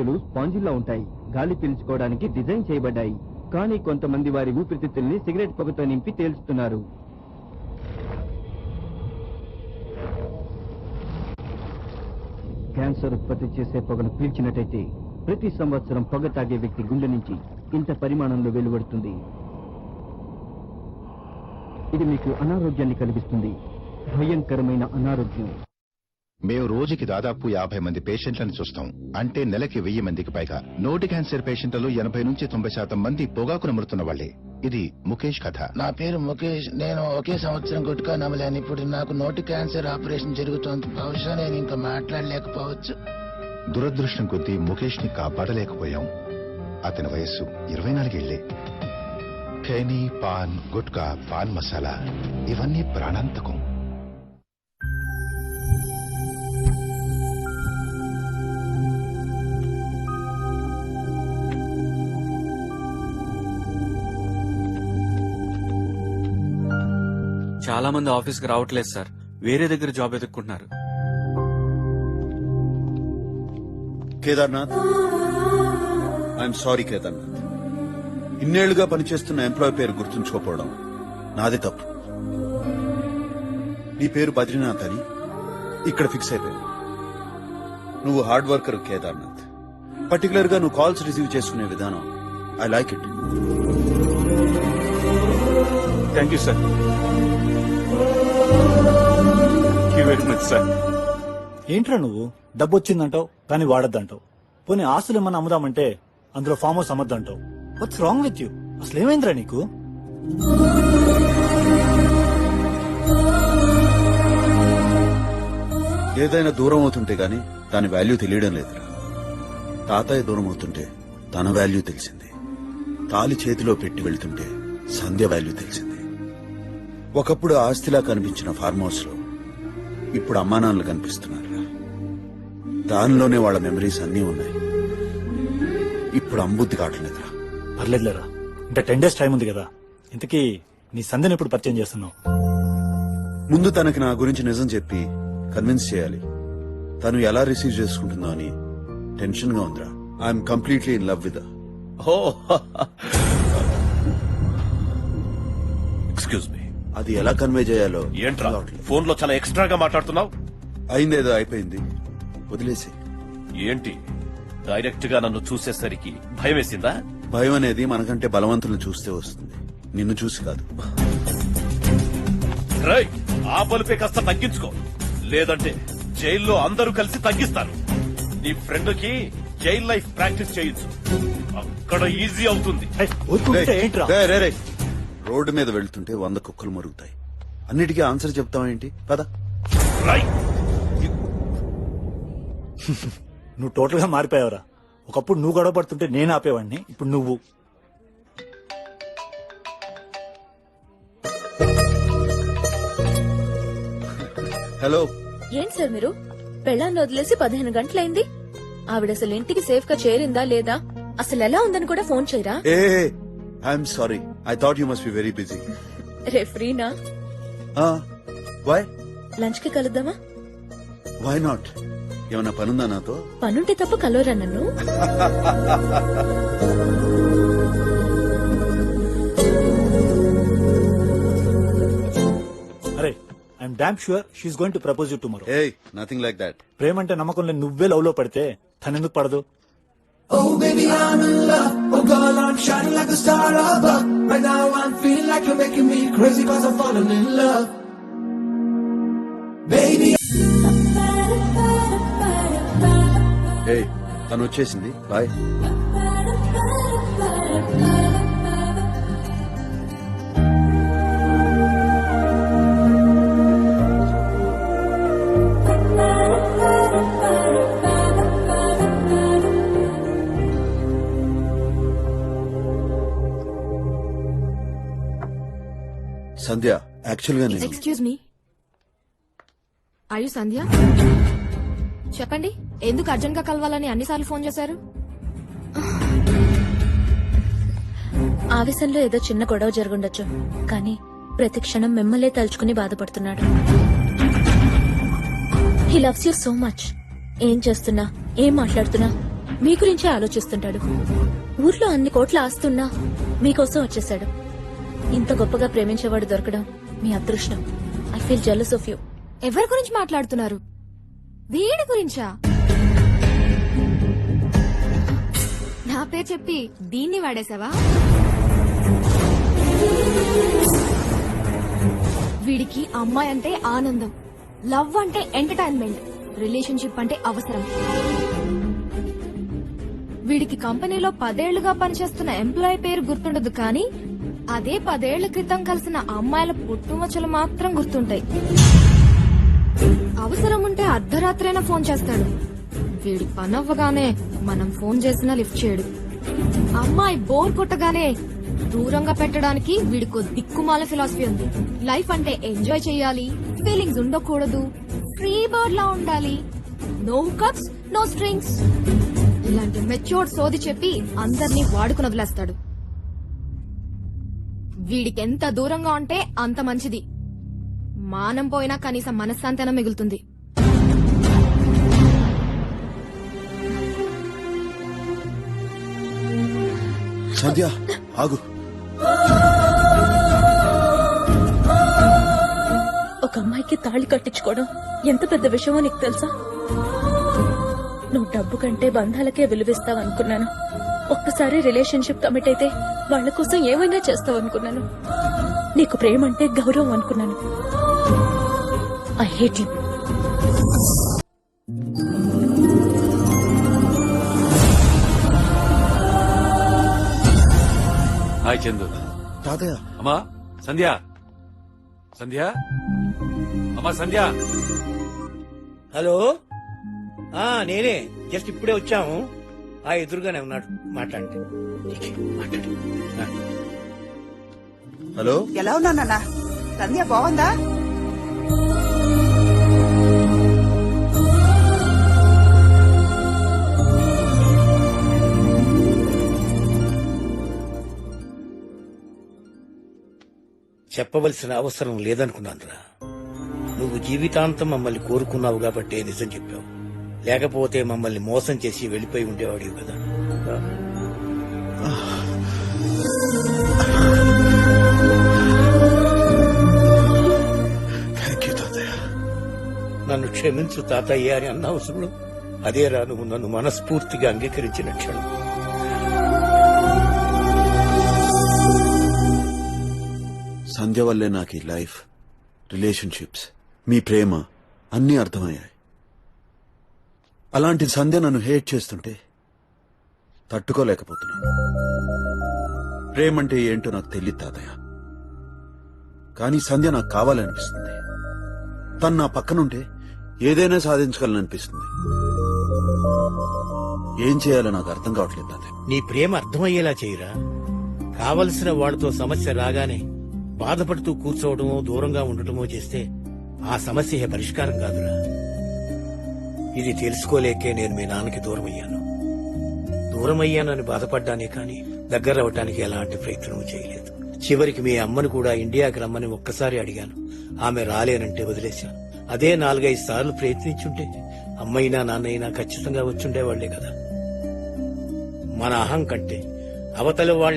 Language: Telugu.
లా ఉంటాయి. గాలి పీల్చుకోవడానికి డిజైన్ చేయబడ్డాయి. కానీ కొంతమంది వారి ఊపిరితిత్తుల్ని సిగరెట్ పొగతో నింపి తేల్చుతున్నారు. క్యాన్సర్ ఉత్పత్తి చేసే పొగను పీల్చినట్టయితే ప్రతి సంవత్సరం పొగ తాగే వ్యక్తి గుండె నుంచి ఇంత పరిమాణంలో వెలువడుతుంది. ఇది మీకు అనారోగ్యాన్ని కలిగిస్తుంది. భయంకరమైన అనారోగ్యం. మేము రోజుకి దాదాపు యాభై మంది పేషెంట్లను చూస్తాం. అంటే నెలకి వెయ్యి మందికి పైగా. నోటి క్యాన్సర్ పేషెంట్లలో ఎనభై నుంచి తొంభై శాతం మంది పొగాకును మృతున్న వాళ్ళే ఇది ముఖేష్ కథ. నా పేరు ముఖేష్. నేను ఒకే సంవత్సరం గుట్కా నమ్మలేను ఇప్పుడు నాకు నోటి క్యాన్సర్ ఆపరేషన్ జరుగుతోంది. బహుశా నేను ఇంకా మాట్లాడలేకపోవచ్చు. దురదృష్టం కొద్దీ ముఖేష్ని కాపాడలేకపోయాం. అతని వయస్సు ఇరవై నాలుగేళ్ళే ఖైనీ పాన్ గుట్కా పాన్ మసాలా. ఇవన్నీ ప్రాణాంతకం. చాలా మంది ఆఫీస్కి రావట్లేదు సార్. వేరే దగ్గర జాబ్ ఎదుర్కొంటున్నారు. Kedarnath I'm sorry Kedarnath. ఇన్నేళ్ళుగా పనిచేస్తున్న ఎంప్లాయ్ పేరు గుర్తుంచుకోపోవడం నాది తప్పు. నీ పేరు బద్రీనాథ్ అని ఇక్కడ ఫిక్స్ అయిపోయింది. నువ్వు హార్డ్ వర్కర్ కేదార్నాథ్. పర్టికులర్గా నువ్వు కాల్స్ రిసీవ్ చేసుకునే విధానం I like it thank you sir sir ఏంట్రా నువ్వు? డబ్బు వచ్చిందంటావు కానీ వాడద్దంటావు. పోనీ ఆస్తులు ఏమన్నా అమ్ముదామంటే అందులో ఫామ్ హౌస్ అమ్మద్దంటావు. వాట్స్ రాంగ్ విత్ యూ అసలు ఏమైందిరా నీకు? ఏదైనా దూరం అవుతుంటే గాని దాని వాల్యూ తెలియడం లేదురా. తాతయ్య దూరం అవుతుంటే తన వాల్యూ తెలిసింది. తాలి చేతిలో పెట్టి వెళ్తుంటే సంధ్య వాల్యూ తెలిసింది. ఒకప్పుడు ఆస్తిలా కనిపించిన ఫార్మ్ హౌస్లో ఇప్పుడు అమ్మానాన్నలు కనిపిస్తున్నారురా దానిలోనే వాళ్ళ మెమరీస్ అన్నీ ఉన్నాయి. ఇప్పుడు అంబుద్ధి కావట్లేదురా పర్లేదులేరా ఇంకా టెన్ డేస్ టైం ఉంది కదా. ఇంతకీ నీ సంధ్యను ఎప్పుడు పరిచయం చేస్తున్నావు? ముందు తనకి నా గురించి నిజం చెప్పి కన్విన్స్ చేయాలి. తను ఎలా రిసీవ్ చేసుకుంటుందో అని టెన్షన్గా ఉందిరా. I'm completely in love with excuse me. అది ఎలా కన్వే చేయాలో? ఏంట్రా? రావట్లేదు. ఫోన్లో చాలా ఎక్స్ట్రాగా మాట్లాడుతున్నావు? అయిందేదో అయిపోయింది. వదిలేసి. ఏంటి? డైరెక్ట్గా నన్ను చూసేసరికి భయం వేసిందా భయం అనేది మనకంటే బలవంతులను చూస్తే వస్తుంది. నిన్ను చూసి కాదు. రై ఆ బలుపే కాస్త తగ్గించుకో. లేదంటే జైల్లో అందరూ కలిసి తగ్గిస్తాను నీ ఫ్రెండ్కి జైల్ లైఫ్ ప్రాక్టీస్ చేయొచ్చు అక్కడ ఈజీ అవుతుంది. రేయ్, రేయ్, రేయ్. రోడ్డు మీద వెళ్తుంటే వంద కుక్కలు మరుగుతాయి. అన్నిటికీ ఆన్సర్ చెప్తావేంటి? పద. నువ్వు టోటల్గా మారిపోయావురా. ఒకప్పుడు నువ్వు గొడవ పడుతుంటే నేను ఆపేవాడిని ఇప్పుడు నువ్వు. హలో. ఏంటి సార్ మీరు? పెళ్ళాన్ని వదిలేసి పదిహేను గంటలైంది. ఆవిడ అసలు ఇంటికి సేఫ్గా చేరిందా లేదా? అసలు ఎలా ఉందని కూడా ఫోన్ చేయరా? ఏ I'm sorry. I thought you must be very busy రే ఫ్రీనా వై లంచ్కి కలుద్దామా? వై నాట్ ఏమన్నా పనుందా నాతో? పనుంటే తప్ప కలవరా నన్ను? అరే I'm damn sure she's going to propose you tomorrow ah nothing like that ప్రేమ అంటే నమ్మకం లేని నువ్వే లవ్లో పడితే తనెందుకు పడదు? Oh baby, I'm in love. Oh girl, I'm shining like a star above. Like you're making me crazy cause I'm falling in love. Baby, ఏ తను వచ్చేసింది బాయ్ సంధ్య యాక్చువల్గా నేను ఎక్స్క్యూజ్ మీ ఆయు సంధ్య చెప్పండి ఎందుకు అర్జెంట్గా కలవాలని అన్నిసార్లు ఫోన్ చేశారు? ఆవేశంలో ఏదో చిన్న గొడవ జరుగుండొచ్చు కానీ ప్రతి క్షణం మిమ్మల్నే తలుచుకుని బాధపడుతున్నాడు. He loves you so much ఏం చేస్తున్నా ఏం మాట్లాడుతున్నా మీ గురించే ఆలోచిస్తుంటాడు. ఊర్లో అన్ని కోట్ల ఆస్తున్నా మీకోసం వచ్చేసాడు ఇంత గొప్పగా ప్రేమించేవాడు దొరకడం మీ అదృష్టం. I feel jealous of you ఎవరి గురించి మాట్లాడుతున్నారు? వీడి గురించా? నా పేరు చెప్పి దీన్ని వాడేసావా వీడికి అమ్మాయి అంటే ఆనందం. లవ్ అంటే ఎంటర్టైన్మెంట్. రిలేషన్షిప్ అంటే అవసరం. వీడికి కంపెనీలో పదేళ్ళుగా పనిచేస్తున్న ఎంప్లాయీ పేరు గుర్తుండదు కానీ అదే పదేళ్ళ క్రితం కలిసిన అమ్మాయిల పుట్టుమచ్చలు మాత్రం గుర్తుంటాయి. అవసరం ఉంటే అర్ధరాత్రైనా ఫోన్ చేస్తాడు. వీడి పనవ్వగానే మనం ఫోన్ చేసినా లిఫ్ట్ చేయడు. అమ్మాయి బోర్ కొట్టగానే దూరంగా పెట్టడానికి వీడికో దిక్కుమాల ఫిలాసఫీ ఉంది. లైఫ్ అంటే ఎంజాయ్ చేయాలి ఫీలింగ్స్ ఉండకూడదు ఫ్రీ బర్డ్ లా ఉండాలి. No cups no strings. ఇలాంటి మెచ్యూర్డ్ సోది చెప్పి అందరినీ వాడుకుని వదిలేస్తాడు. వీడికి ఎంత దూరంగా ఉంటే అంత మంచిది. మానం పోయినా కనీసం మనశ్శాంతన మిగులుతుంది. సంధ్య ఆగు. ఒక అమ్మాయికి తాళి కట్టించుకోవడం ఎంత పెద్ద విషయమో నీకు తెలుసా? నువ్వు డబ్బు కంటే బంధాలకే విలువిస్తావు అనుకున్నాను ఒక్కసారి రిలేషన్షిప్ కమిట్ అయితే వాళ్ళ కోసం ఏమైనా చేస్తావు అనుకున్నాను. నీకు ప్రేమ అంటే గౌరవం అనుకున్నాను. I hate you hi Chandu తాతయ్య. అమ్మా సంధ్య. సంధ్య? అమ్మా సంధ్య. హలో? ఆ నేనే. జస్ట్ ఇప్పుడే వచ్చాము. ఆ ఎదురుగానే ఉన్నాడు. మాట్లాడండి. హలో? ఎలా ఉన్నానన్నా సంధ్య బాగుందా? చెప్పవలసిన అవసరం లేదనుకున్నానురా. నువ్వు జీవితాంతం మమ్మల్ని కోరుకున్నావు కాబట్టి నిజం చెప్పావు. లేకపోతే మమ్మల్ని మోసం చేసి వెళ్ళిపోయి ఉండేవాడివి కదా. నన్ను క్షమించు తాతయ్య అని అన్న అవసరం అదేరా నువ్వు నన్ను మనస్ఫూర్తిగా అంగీకరించిన క్షణం. సంధ్య వల్లే నాకు ఈ లైఫ్ రిలేషన్షిప్స్ మీ ప్రేమ అన్నీ అర్థమయ్యాయి. అలాంటి సంధ్య నన్ను హేట్ చేస్తుంటే తట్టుకోలేకపోతున్నాను. ప్రేమంటే ఏంటో నాకు తెలియదు తాతయ్య. కానీ సంధ్య నాకు కావాలనిపిస్తుంది. తను నా పక్కనుంటే ఏదైనా సాధించగలననిపిస్తుంది. ఏం చేయాలో నాకు అర్థం కావట్లేదు తాతయ్య. నీ ప్రేమ అర్థమయ్యేలా చేయరా? కావలసిన వాడితో సమస్య రాగానే బాధపడుతూ కూర్చోవడమో దూరంగా ఉండటమో చేస్తే ఆ సమస్య పరిష్కారం కాదురా. ఇది తెలుసుకోలేకే నేను మీ నాన్నకి దూరం అయ్యాను దూరం అయ్యానని బాధపడ్డానే కాని దగ్గర అవటానికి ఎలాంటి ప్రయత్నం చేయలేదు. చివరికి మీ అమ్మను కూడా ఇండియాకి రమ్మని ఒక్కసారి అడిగాను. ఆమె రాలేనంటే వదిలేశాను అదే నాలుగైదు సార్లు ప్రయత్నించుంటే అమ్మైనా నాన్నైనా ఖచ్చితంగా వచ్చుండేవాళ్ళే కదా. మన అహం కంటే అవతల వాళ్ళ